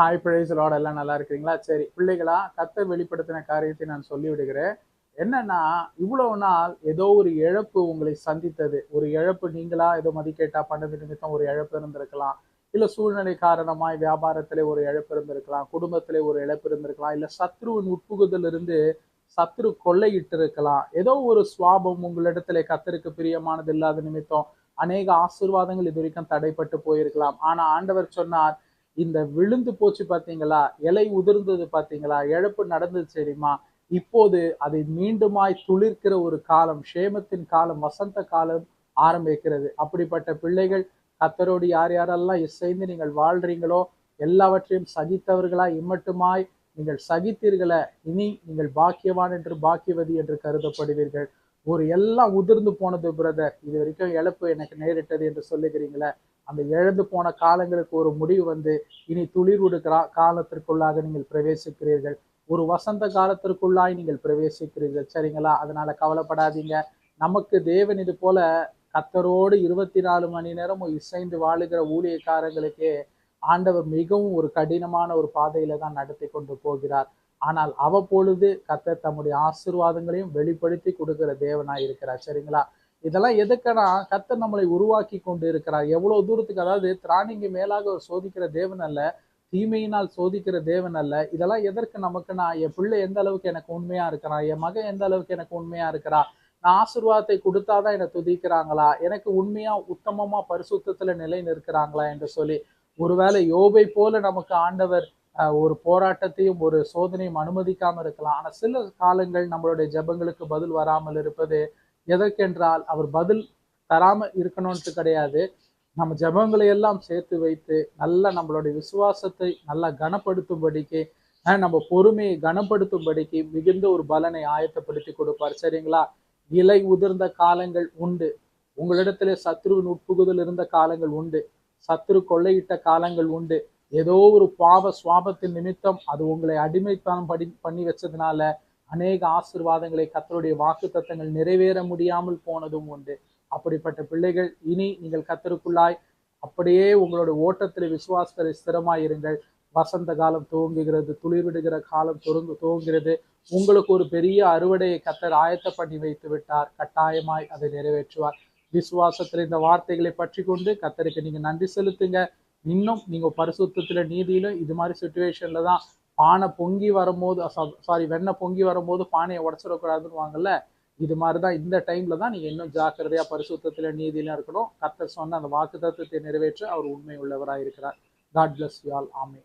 Hi price எல்லாம் நல்லா இருக்கிறீங்களா? சரி பிள்ளைகளா கத்த வெளிப்படுத்தின காரியத்தை நான் சொல்லிவிடுகிறேன். என்னன்னா இவ்வளவு நாள் ஏதோ ஒரு இழப்பு உங்களை சந்தித்தது. ஒரு இழப்பு நீங்களா ஏதோ மதிக்கேட்டா பண்ணது நிமித்தம் ஒரு இழப்பு இருந்திருக்கலாம். இல்ல சூழ்நிலை காரணமாய் வியாபாரத்திலே ஒரு இழப்பு இருந்திருக்கலாம். குடும்பத்திலே ஒரு இழப்பு இருந்திருக்கலாம். இல்ல சத்ருவின் உட்புகுதல் இருந்து சத்ரு கொள்ளையிட்டு இருக்கலாம் ஏதோ ஒரு சுவாபம் உங்களிடத்துல கத்தருக்கு பிரியமானது இல்லாத நிமித்தம் அநேக ஆசீர்வாதங்கள் இது வரைக்கும் தடைப்பட்டு போயிருக்கலாம். ஆனா ஆண்டவர் சொன்னார் இந்த விழுந்து போச்சு பார்த்தீங்களா இலை உதிர்ந்தது பார்த்தீங்களா இழப்பு நடந்தது சரிமா இப்போது அதை மீண்டுமாய் துளிர்க்கிற ஒரு காலம் ஷேமத்தின் காலம் வசந்த காலம் ஆரம்பிக்கிறது. அப்படிப்பட்ட பிள்ளைகள் கத்தரோடு யார் யாரெல்லாம் இசைந்து நீங்கள் வாழ்றீங்களோ எல்லாவற்றையும் சகித்தவர்களா இம்மட்டுமாய் நீங்கள் சகித்தீர்களே இனி நீங்கள் பாக்கியவான் என்று பாக்கியவதி என்று கருதப்படுவீர்கள். ஒரு எல்லாம் உதிர்ந்து போனது பிரதர் இது வரைக்கும் இழப்பு எனக்கு நேரிட்டது என்று சொல்லுகிறீங்களே அந்த இழந்து போன காலங்களுக்கு ஒரு முடிவு வந்து இனி துளிர் விடுகிற காலத்திற்குள்ளாக நீங்கள் பிரவேசிக்கிறீர்கள். ஒரு வசந்த காலத்திற்குள்ளாய் நீங்கள் பிரவேசிக்கிறீர்கள். சரிங்களா? அதனால கவலைப்படாதீங்க. நமக்கு தேவன் இது போல கத்தரோடு இருபத்தி நாலு மணி நேரமும் இசைந்து வாழுகிற ஊழியக்காரங்களுக்கே ஆண்டவர் மிகவும் ஒரு கடினமான ஒரு பாதையில தான் நடத்தி கொண்டு போகிறார். ஆனால் அவ்வப்பொழுது கத்தர் தம்முடைய ஆசீர்வாதங்களையும் வெளிப்படுத்தி கொடுக்கிற தேவனாய் இருக்கிறார் சரிங்களா? இதெல்லாம் எதுக்குன்னா கத்தர் நம்மளை உருவாக்கி கொண்டு இருக்கிறார் எவ்வளவு தூரத்துக்கு அதாவது திராணிங்க மேலாக ஒரு சோதிக்கிற தேவன் அல்ல தீமையினால் சோதிக்கிற தேவன் அல்ல. இதெல்லாம் எதற்கு நமக்குன்னா என் பிள்ளை எந்த அளவுக்கு எனக்கு உண்மையா இருக்கிறான் என் மகன் எந்த அளவுக்கு எனக்கு உண்மையா இருக்கிறா நான் ஆசீர்வாதத்தை கொடுத்தாதான் என்னை துதிக்கிறாங்களா எனக்கு உண்மையா உத்தமமா பரிசுத்தத்துல நிலை நிற்கிறாங்களா என்று சொல்லி ஒருவேளை யோபை போல நமக்கு ஆண்டவர் அஹ், ஒரு போராட்டத்தையும் ஒரு சோதனையும் அனுமதிக்காம இருக்கலாம். ஆனா சில காலங்கள் நம்மளுடைய ஜெபங்களுக்கு பதில் வராமல் இருப்பது எதற்கென்றால் அவர் பதில் தராம இருக்கணும்ட்டு கிடையாது. நம்ம ஜபங்களை எல்லாம் சேர்த்து வைத்து நல்லா நம்மளுடைய விசுவாசத்தை நல்லா கனப்படுத்தும்படிக்கு நம்ம பொறுமையை கனப்படுத்தும்படிக்கு மிகுந்த ஒரு பலனை ஆயத்தப்படுத்தி கொடுப்பார். சரிங்களா? இலை உதிர்ந்த காலங்கள் உண்டு. உங்களிடத்திலே சத்ருவின் உட்புகுதல் இருந்த காலங்கள் உண்டு. சத்ரு கொள்ளையிட்ட காலங்கள் உண்டு. ஏதோ ஒரு பாவ சுவாபத்தின் நிமித்தம் அது உங்களை அடிமைத்தனம் படி பண்ணி வச்சதுனால அநேக ஆசிர்வாதங்களை கத்தருடைய வாக்கு தத்தங்கள் நிறைவேற முடியாமல் போனதும் உண்டு. அப்படிப்பட்ட பிள்ளைகள் இனி நீங்கள் கத்தருக்குள்ளாய் அப்படியே உங்களோட ஓட்டத்தில் விசுவாசத்தில் ஸ்திரமாயிருங்கள் வசந்த காலம் துவங்குகிறது துளிர்விடுகிற காலம் துவங்கு துவங்குகிறது. உங்களுக்கு ஒரு பெரிய அறுவடையை கத்தர் ஆயத்த பண்ணி வைத்து விட்டார். கட்டாயமாய் அதை நிறைவேற்றுவார். விசுவாசத்தில் இந்த வார்த்தைகளை பற்றி கொண்டு கத்தருக்கு நீங்க நன்றி செலுத்துங்க. இன்னும் நீங்க பரிசுத்தில நீதியிலும் இது மாதிரி சுச்சுவேஷன்ல தான் பானை பொங்கி வரும்போது சாரி வெண்ணெய் பொங்கி வரும்போது பானையை உடச்சிடக்கூடாதுன்னு இது மாதிரி தான் இந்த டைம்ல தான் நீங்க இன்னும் ஜாக்கிரதையா பரிசுத்தில நீதியிலும் இருக்கணும். கத்தர் சொன்ன அந்த வாக்கு தத்துவத்தை நிறைவேற்ற அவர் உண்மை உள்ளவராக இருக்கிறார் காட் பிளஸ் யூ ஆல் ஆமே